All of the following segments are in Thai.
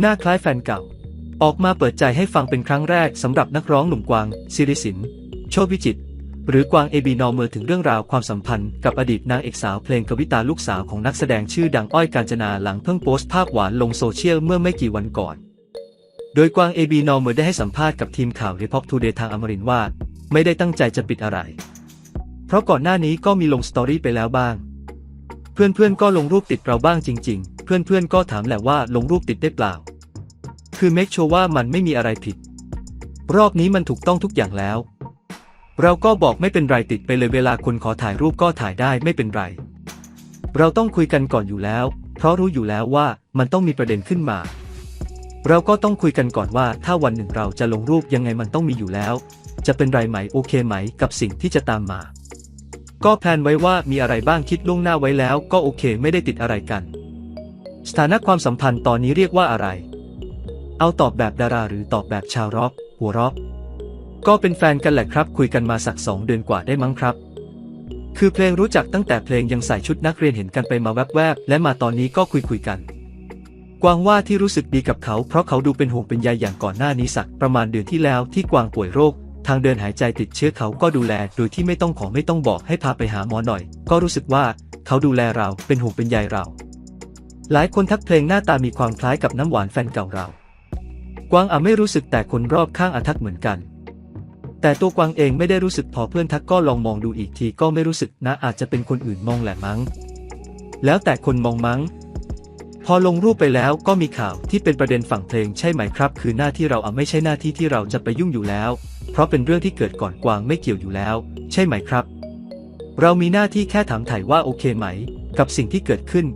หน้าคล้ายแฟนเก่า ออกมาเปิดใจให้ฟังเป็นครั้งแรกสำหรับนักร้องหนุ่มกวางศิริสิน โชติวิจิต หรือกวางเอบีนอเมอร์ถึงเรื่องราวความสัมพันธ์กับอดีตนางเอกสาวเพลงกวิตาลูกสาวของนักแสดงชื่อดังอ้อยกาญจนาหลังเพิ่งโพสต์ภาพหวานลงโซเชียลเมื่อไม่กี่วันก่อน โดยกวางเอบีนอเมอร์ได้ให้สัมภาษณ์กับทีมข่าว r e p o p t o d a y ทางอมรินว่า ไม่ได้ตั้งใจจะปิดอะไร เพราะก่อนหน้านี้ก็มีลงสตอรี่ไปแล้วบ้าง เพื่อนๆก็ลงรูปติดเราบ้างจริง ๆ เพื่อนๆก็ถามแหละว่าลงรูปติดได้เปล่า คือเมคชัวว่ามันไม่มีอะไรผิด รอบนี้มันถูกต้องทุกอย่างแล้ว เราก็บอกไม่เป็นไรติดไปเลยเวลาคนขอถ่ายรูปก็ถ่ายได้ไม่เป็นไร เราต้องคุยกันก่อนอยู่แล้ว เพราะรู้อยู่แล้วว่ามันต้องมีประเด็นขึ้นมาเราก็ต้องคุยกันก่อนว่าถ้าวันหนึ่งเราจะลงรูปยังไงมันต้องมีอยู่แล้ว จะเป็นไรไหมโอเคไหมกับสิ่งที่จะตามมา ก็แพลนไว้ว่ามีอะไรบ้างคิดล่วงหน้าไว้แล้วก็โอเคไม่ได้ติดอะไรกัน สถานะความสัมพันธ์ตอนนี้เรียกว่าอะไร เอาตอบแบบดาราหรือตอบแบบชาวร็อก หัวร็อก ก็เป็นแฟนกันแหละครับ คุยกันมาสักสองเดือนกว่าได้มั้งครับ คือเพลงรู้จักตั้งแต่เพลงยังใส่ชุดนักเรียนเห็นกันไปมาแวบๆและมาตอนนี้ก็คุยคุยๆกัน กวางว่าที่รู้สึกดีกับเขา เพราะเขาดูเป็นห่วงเป็นใยอย่างก่อนหน้านี้สักประมาณเดือนที่แล้วที่กวางป่วยโรค ทางเดินหายใจติดเชื้อเขาก็ดูแลโดยที่ไม่ต้องขอไม่ต้องบอกให้พาไปหาหมอหน่อย ก็รู้สึกว่าเขาดูแลเราเป็นห่วงเป็นใยเรา หลายคนทักเพลงหน้าตามีความคล้ายกับน้ำหวานแฟนเก่าเรา กวางอาจไม่รู้สึกแต่คนรอบข้างอาทักเหมือนกัน แต่ตัวกวางเองไม่ได้รู้สึกพอเพื่อนทักก็ลองมองดูอีกทีก็ไม่รู้สึกนะอาจจะเป็นคนอื่นมองแหละมั้ง แล้วแต่คนมองมั้ง พอลงรูปไปแล้วก็มีข่าวที่เป็นประเด็นฝั่งเพลงใช่ไหมครับ คือหน้าที่เราอะไม่ใช่หน้าที่ที่เราจะไปยุ่งอยู่แล้ว เพราะเป็นเรื่องที่เกิดก่อนกวางไม่เกี่ยวอยู่แล้ว ใช่ไหมครับ เรามีหน้าที่แค่ถามถ่ายว่าโอเคไหม กับสิ่งที่เกิดขึ้น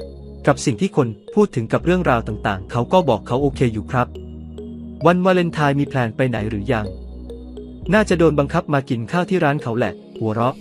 กับสิ่งที่คนพูดถึงกับเรื่องราวต่างๆ เขาก็บอกเขาโอเคอยู่ครับ วันวาเลนไทน์มีแพลนไปไหนหรือยัง น่าจะโดนบังคับมากินข้าวที่ร้านเขาแหละ หัวเราะ